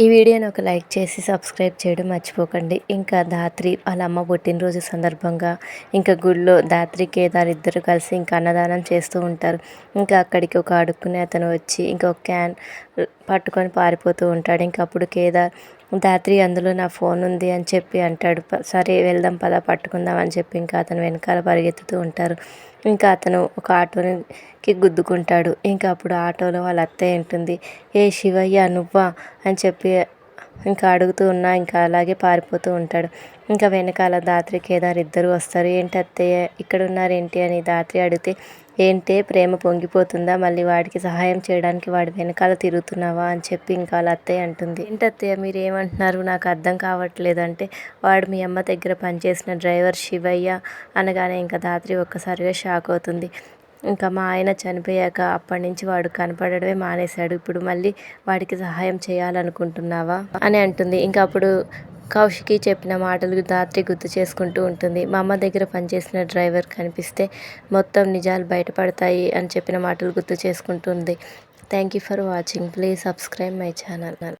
ఈ వీడియోని ఒక లైక్ చేసి సబ్స్క్రైబ్ చేయడం మర్చిపోకండి. ఇంకా ధాత్రి వాళ్ళ అమ్మ పుట్టినరోజు సందర్భంగా ఇంకా గుడిలో ధాత్రి కేదార్ ఇద్దరు కలిసి ఇంకా అన్నదానం చేస్తూ ఉంటారు. ఇంకా అక్కడికి ఒక అడుక్కునే అతను వచ్చి ఇంకా ఒక క్యాన్ పట్టుకొని పారిపోతూ ఉంటాడు. ఇంకా అప్పుడు కేదార్ ధాత్రి అందులో నా ఫోన్ ఉంది అని చెప్పి అంటాడు. సరే వెళ్దాం పద పట్టుకుందాం అని చెప్పి ఇంకా అతను వెనకాల పరిగెత్తుతూ ఉంటారు. ఇంకా అతను ఒక ఆటోకి గుద్దుకుంటాడు. ఇంకా అప్పుడు ఆటోలో వాళ్ళ అత్తయ్య ఉంటుంది. ఏ శివయ్య నువ్వా? అని చెప్పి ఇంకా అడుగుతూ ఉన్నా ఇంకా అలాగే పారిపోతూ ఉంటాడు. ఇంకా వెనకాల ధాత్రి కేదార్ ఇద్దరు వస్తారు. ఏంటి అత్తయ్య? ఇక్కడ ఉన్నారు ఏంటి? అని ధాత్రి అడిగితే ఏంటే ప్రేమ పొంగిపోతుందా? మళ్ళీ వాడికి సహాయం చేయడానికి వాడి వెనకాల తిరుగుతున్నావా? అని చెప్పి ఇంకా వాళ్ళ అత్తయ్య అంటుంది. ఏంటి అత్తయ్య? మీరు ఏమంటున్నారు నాకు అర్థం కావట్లేదు అంటే వాడు మీ అమ్మ దగ్గర పనిచేసిన డ్రైవర్ శివయ్య అనగానే ఇంకా ధాత్రి ఒక్కసారిగా షాక్ అవుతుంది. ఇంకా మా ఆయన చనిపోయాక అప్పటి నుంచి వాడు కనపడడమే మానేశాడు. ఇప్పుడు మళ్ళీ వాడికి సహాయం చేయాలనుకుంటున్నావా? అని అంటుంది. ఇంకా అప్పుడు కౌశికి చెప్పిన మాటలు దాత్రి గుర్తు చేసుకుంటూ ఉంటుంది. మా అమ్మ దగ్గర పనిచేసిన డ్రైవర్ కనిపిస్తే మొత్తం నిజాలు బయటపడతాయి అని చెప్పిన మాటలు గుర్తు చేసుకుంటుంది thank you for watching. Please subscribe my channel.